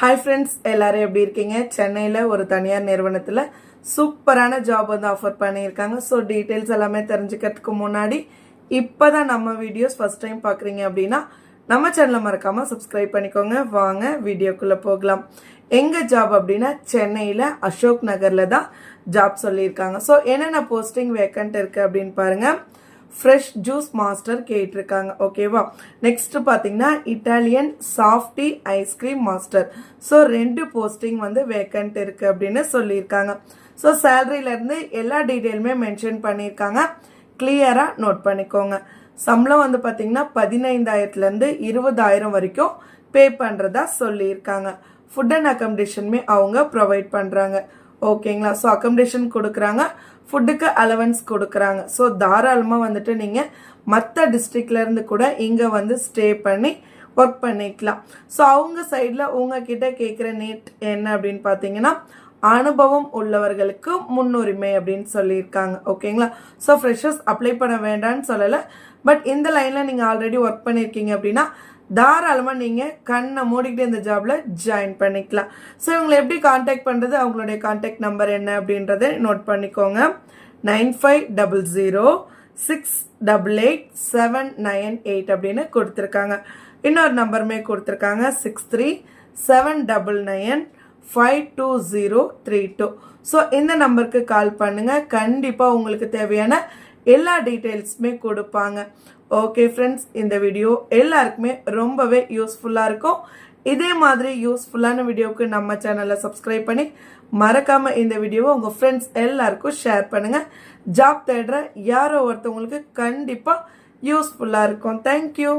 Hi friends எல்லாரும் எப்படி இருக்கீங்க? சென்னையில் ஒரு தனியார் நிறுவனத்தில் சூப்பரான ஜாப் வந்து ஆஃபர் பண்ணியிருக்காங்க. ஸோ டீட்டெயில்ஸ் எல்லாமே தெரிஞ்சுக்கிறதுக்கு முன்னாடி இப்போ தான் நம்ம வீடியோஸ் ஃபஸ்ட் டைம் பார்க்குறீங்க அப்படின்னா நம்ம சேனலை மறக்காமல் சப்ஸ்கிரைப் பண்ணிக்கோங்க. வாங்க வீடியோக்குள்ளே போகலாம். எங்கள் ஜாப் அப்படின்னா சென்னையில் அசோக் நகரில் தான் ஜாப் சொல்லியிருக்காங்க. ஸோ என்னென்ன போஸ்டிங் வேக்கண்ட் இருக்குது அப்படின்னு பாருங்கள் ஃப்ரெஷ் ஜூஸ் மாஸ்டர் கேட்டிருக்காங்க. ஓகேவா நெக்ஸ்ட் பார்த்தீங்கன்னா Italian softy ice cream master so ரெண்டு போஸ்டிங் வந்து வேக்கண்ட் இருக்குது அப்படின்னு சொல்லியிருக்காங்க. ஸோ சேலரியிலேருந்து எல்லா டீட்டெயிலுமே மென்ஷன் பண்ணியிருக்காங்க. கிளியராக நோட் பண்ணிக்கோங்க. சம்பளம் வந்து பார்த்தீங்கன்னா பதினைந்தாயிரத்துலேருந்து இருபதாயிரம் வரைக்கும் பே பண்ணுறதா சொல்லியிருக்காங்க. ஃபுட் அண்ட் அக்கமடேஷனுமே அவங்க ப்ரொவைட் பண்ணுறாங்க ஓகேங்களா? ஸோ அக்கமடேஷன் கொடுக்குறாங்க. ஃபுட்டுக்கு அலவன்ஸ் கொடுக்குறாங்க. ஸோ தாராளமாக வந்துட்டு நீங்கள் மற்ற டிஸ்ட்ரிக்ட்லேருந்து கூட இங்கே வந்து ஸ்டே பண்ணி ஒர்க் பண்ணிக்கலாம். ஸோ அவங்க சைடில் உங்ககிட்ட கேட்குற நீட் என்ன அப்படின்னு பார்த்தீங்கன்னா அனுபவம் உள்ளவர்களுக்கு முன்னுரிமை அப்படின்னு சொல்லியிருக்காங்க. ஓகேங்களா? ஸோ ஃப்ரெஷர்ஸ் அப்ளை பண்ண வேண்டாம்னு சொல்லலை. பட் இந்த லைனில் நீங்கள் ஆல்ரெடி ஒர்க் பண்ணியிருக்கீங்க அப்படின்னா தாராளமாக நீங்கள் கண்ணை மூடிக்கிட்டு இந்த ஜாபில் ஜாயின் பண்ணிக்கலாம். ஸோ இவங்களை எப்படி காண்டாக்ட் பண்ணுறது அவங்களுடைய காண்டாக்ட் நம்பர் என்ன அப்படின்றத நோட் பண்ணிக்கோங்க. Nine five double zero six double eight seven nine eight அப்படின்னு கொடுத்துருக்காங்க. இன்னொரு நம்பருமே கொடுத்துருக்காங்க. Six three seven double nine five two zero three two. So இந்த நம்பருக்கு கால் பண்ணுங்கள் கண்டிப்பாக உங்களுக்கு தேவையான எல்லா டீட்டெயில்ஸுமே கொடுப்பாங்க. ஓகே ஃப்ரெண்ட்ஸ் இந்த வீடியோ எல்லாருக்குமே ரொம்பவே யூஸ்ஃபுல்லாக இருக்கும். இதே மாதிரி யூஸ்ஃபுல்லான வீடியோவுக்கு நம்ம சேனலை சப்ஸ்கிரைப் பண்ணி மறக்காமல் இந்த வீடியோவை உங்கள் ஃப்ரெண்ட்ஸ் எல்லாருக்கும் ஷேர் பண்ணுங்கள் ஜாப் தேடுற யாரோ ஒருத்தவங்களுக்கு கண்டிப்பாக யூஸ்ஃபுல்லாக இருக்கும். தேங்க்யூ